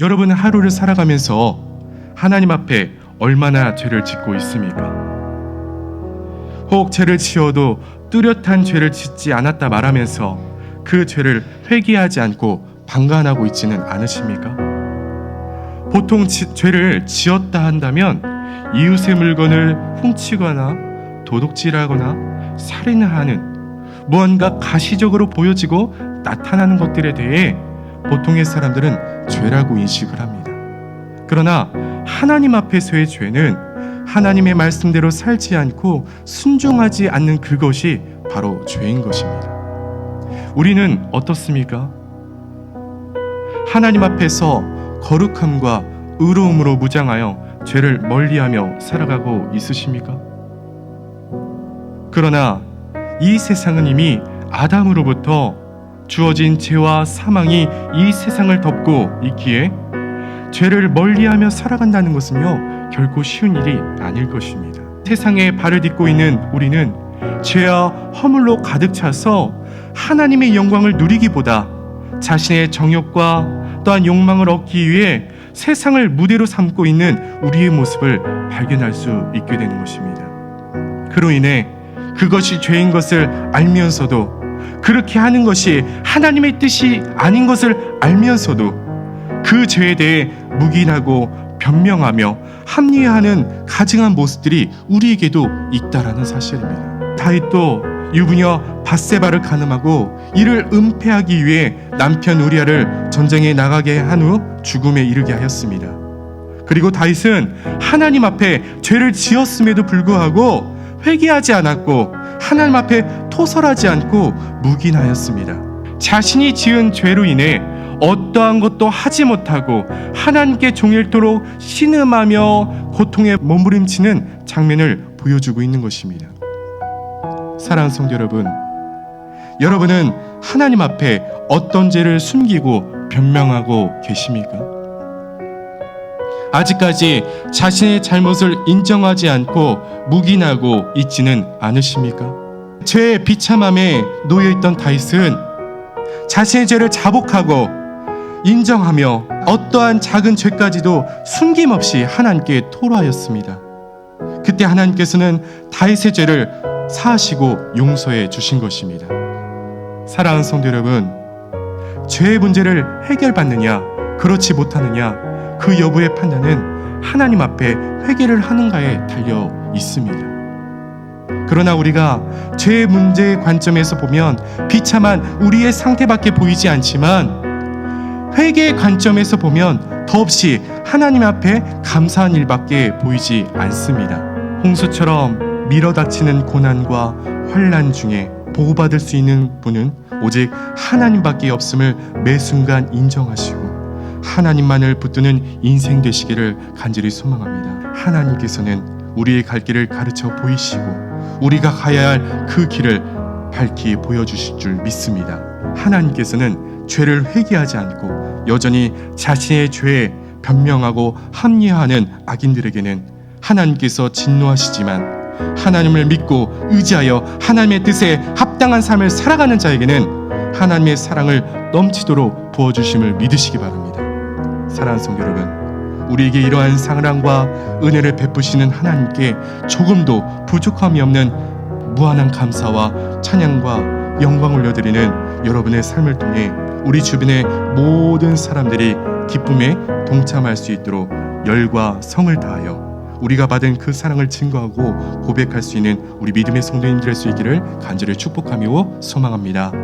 여러분은 하루를 살아가면서 하나님 앞에 얼마나 죄를 짓고 있습니까? 혹 죄를 지어도 뚜렷한 죄를 짓지 않았다 말하면서 그 죄를 회개하지 않고 방관하고 있지는 않으십니까? 보통 지- 죄를 지었다 한다면 이웃의 물건을 훔치거나 도둑질하거나 살인하는 무언가 가시적으로 보여지고 나타나는 것들에 대해 보통의 사람들은 죄라고 인식을 합니다. 그러나 하나님 앞에서의 죄는 하나님의 말씀대로 살지 않고 순종하지 않는 그것이 바로 죄인 것입니다. 우리는 어떻습니까? 하나님 앞에서 거룩함과 의로움으로 무장하여 죄를 멀리하며 살아가고 있으십니까? 그러나 이 세상은 이미 아담으로부터 주어진 죄와 사망이 이 세상을 덮고 있기에 죄를 멀리하며 살아간다는 것은요 결코 쉬운 일이 아닐 것입니다. 세상에 발을 딛고 있는 우리는 죄와 허물로 가득 차서 하나님의 영광을 누리기보다 자신의 정욕과 또한 욕망을 얻기 위해 세상을 무대로 삼고 있는 우리의 모습을 발견할 수 있게 되는 것입니다. 그로 인해 그것이 죄인 것을 알면서도 그렇게 하는 것이 하나님의 뜻이 아닌 것을 알면서도 그 죄에 대해 묵인하고 변명하며 합리화하는 가증한 모습들이 우리에게도 있다라는 사실입니다. 다윗도 유부녀 바세바를 가늠하고 이를 은폐하기 위해 남편 우리아를 전쟁에 나가게 한 후 죽음에 이르게 하였습니다. 그리고 다윗은 하나님 앞에 죄를 지었음에도 불구하고 회개하지 않았고 하나님 앞에 토설하지 않고 묵인하였습니다. 자신이 지은 죄로 인해 어떠한 것도 하지 못하고 하나님께 종일토록 신음하며 고통에 몸부림치는 장면을 보여주고 있는 것입니다. 사랑하는 성도 여러분, 여러분은 하나님 앞에 어떤 죄를 숨기고 변명하고 계십니까? 아직까지 자신의 잘못을 인정하지 않고 묵인하고 있지는 않으십니까? 죄의 비참함에 놓여 있던 다윗은 자신의 죄를 자복하고 인정하며 어떠한 작은 죄까지도 숨김없이 하나님께 토로하였습니다. 그때 하나님께서는 다윗의 죄를 사하시고 용서해 주신 것입니다. 사랑하는 성도 여러분, 죄의 문제를 해결받느냐, 그렇지 못하느냐, 그 여부의 판단은 하나님 앞에 회개를 하는가에 달려 있습니다. 그러나 우리가 죄의 문제의 관점에서 보면 비참한 우리의 상태밖에 보이지 않지만 회개의 관점에서 보면 더없이 하나님 앞에 감사한 일밖에 보이지 않습니다. 홍수처럼 밀어닥치는 고난과 환란 중에 보호받을 수 있는 분은 오직 하나님밖에 없음을 매 순간 인정하시고 하나님만을 붙드는 인생 되시기를 간절히 소망합니다. 하나님께서는 우리의 갈 길을 가르쳐 보이시고 우리가 가야 할 그 길을 밝히 보여주실 줄 믿습니다. 하나님께서는 죄를 회개하지 않고 여전히 자신의 죄에 변명하고 합리화하는 악인들에게는 하나님께서 진노하시지만 하나님을 믿고 의지하여 하나님의 뜻에 합당한 삶을 살아가는 자에게는 하나님의 사랑을 넘치도록 부어주심을 믿으시기 바랍니다. 사랑하는 성도 여러분, 우리에게 이러한 사랑과 은혜를 베푸시는 하나님께 조금도 부족함이 없는 무한한 감사와 찬양과 영광 올려드리는 여러분의 삶을 통해 우리 주변의 모든 사람들이 기쁨에 동참할 수 있도록 열과 성을 다하여 우리가 받은 그 사랑을 증거하고 고백할 수 있는 우리 믿음의 성도님들 수 있기를 간절히 축복하며 소망합니다.